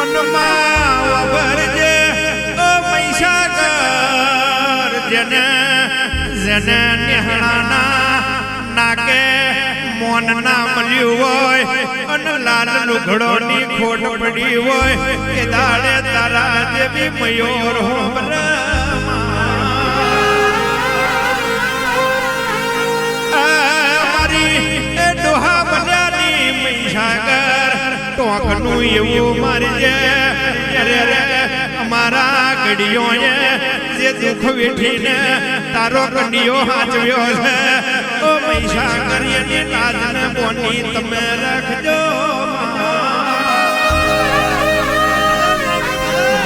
મનમાં વભરજે ઓ નાકે મોન ના મળ્યું હોય, અને લાલ લુગડોની ખોટ પડી હોય, એ દાડે તારા જેવી મયોર મારી ટોકનું એવું મારી અરે રે અમારા ગડીઓએ જે દુઃખ વેઠીને તારો કંડિયો હાચવ્યો છે. ઓ પૈસા કરીને લાજને બોની તમે રાખજો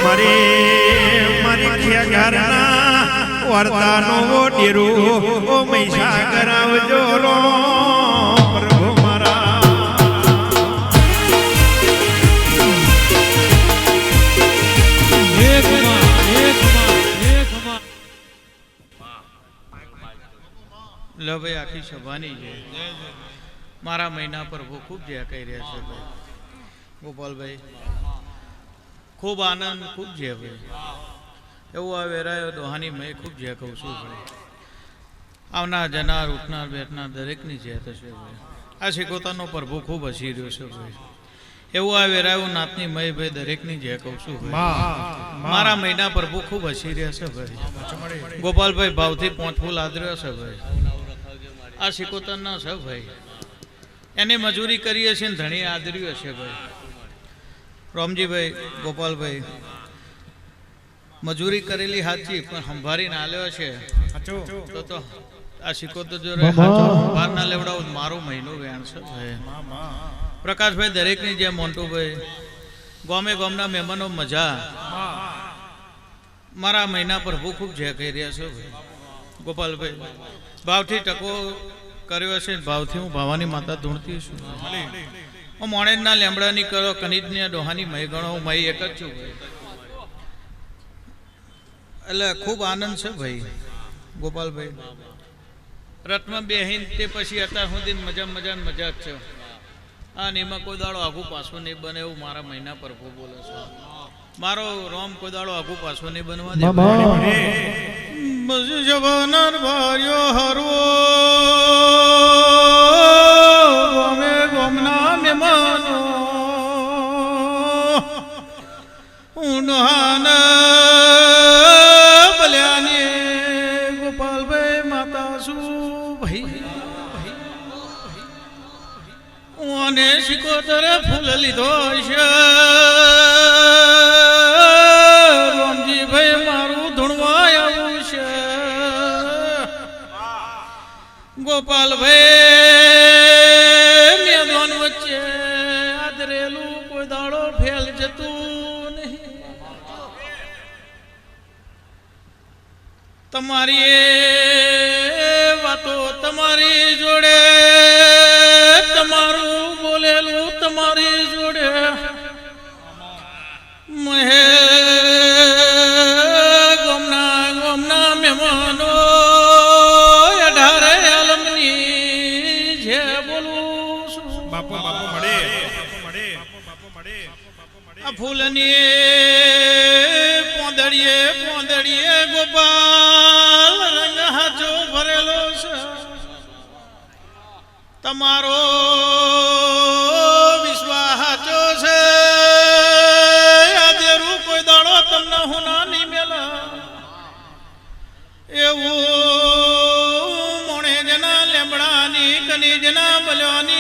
મારી મારી ઘરના વર્તાનો ડેરું ઓ મૈસા કરાવજો રો. લો ભાઈ આખી સભાની છે. મારા મહિના પર બહુ ખૂબ જે કહી રહ્યા છે ભાઈ. ગોપાલભાઈ ખૂબ આનંદ ખૂબ જે ભાઈ. એવું આ વેરાયો દોહાની મેં ખૂબ જે કહું છું ભાઈ. આવનાર જનાર ઉઠનાર બેઠનાર દરેકની જે થશે ભાઈ. આ શિકોતાનો પ્રભુ ખૂબ હસી રહ્યો છે ભાઈ. એવું આ વેરાયું નાતની મય ભાઈ દરેકની જે કહું છું મારા મહિના પ્રભુ ખૂબ હસી રહ્યા છે ભાઈ. ગોપાલભાઈ ભાવથી પોંચફૂલ આદર્યો છે ભાઈ. આ સિકોતરના છે ભાઈ. એની મજૂરી કરીએ છીએ ને ધણી આદર્યું હશે ભાઈ. રોમજીભાઈ ગોપાલભાઈ મજૂરી કરેલી સાચી પણ સંભાળીને આલ્યો છે. તો તો આ સિકોતર જો રહે સાચો ના લેવડાવો મારો મહિનો વેણ છે ભાઈ. પ્રકાશભાઈ દરેકની જેમ મોન્ટુભાઈ ગોમે ગોમના મહેમાનો મજા. મારા મહિના પર ભૂખ ખૂબ જે કહી રહ્યા છો ભાઈ. ગોપાલભાઈ, ભાવથી ટકો કર્યો છે ભાવથી હું ભાવાની માતા ધૂણતી છું. હું મોણેજના લેમડાની કરો, કનિજની ડોહાની મય ગણો, હું મય એક જ છું. એટલે ખૂબ આનંદ છે ભાઈ, ગોપાલભાઈ. રથમાં બેહીન તે પછી અત્યાર સુધી મજા મજા મજા જ છે. હા ને એમાં કોઈ દાડો આઘું પાછું નહીં બને એવું મારા મહિના પર ખૂબ બોલે છે. મારો રોમ કોઈ દાડો આઘું પાછું નહીં બનવા દે. જવાનર ભાર્યો હરવો. અમે ગમના મહેમાનો. ઊંડહાન બલ્યાને ગોપાલભાઈ માતા શું ભાઈ. અને શિકોતરે ફૂલ લીધો છે છે। ગોપાલભાઈ મેદાન વચ્ચે આદરેલું કોઈ દાડો ફેલ જતું નહીં. તમારી વાતો તમારી જોડે તમારું બોલેલું તમારી જોડે. મહે બાપુ, બાપો મળે. ફૂલની પોંદડીએ પોંદડીએ ગોપાલ રંગ હાચો ભરેલો છે. તમારો વિશ્વાસ હાચો છે. આ દેરું કોઈ દાડો તમને હું ના મેલા. એવું મોણે જના લેમડાની કની જના બલ્યોની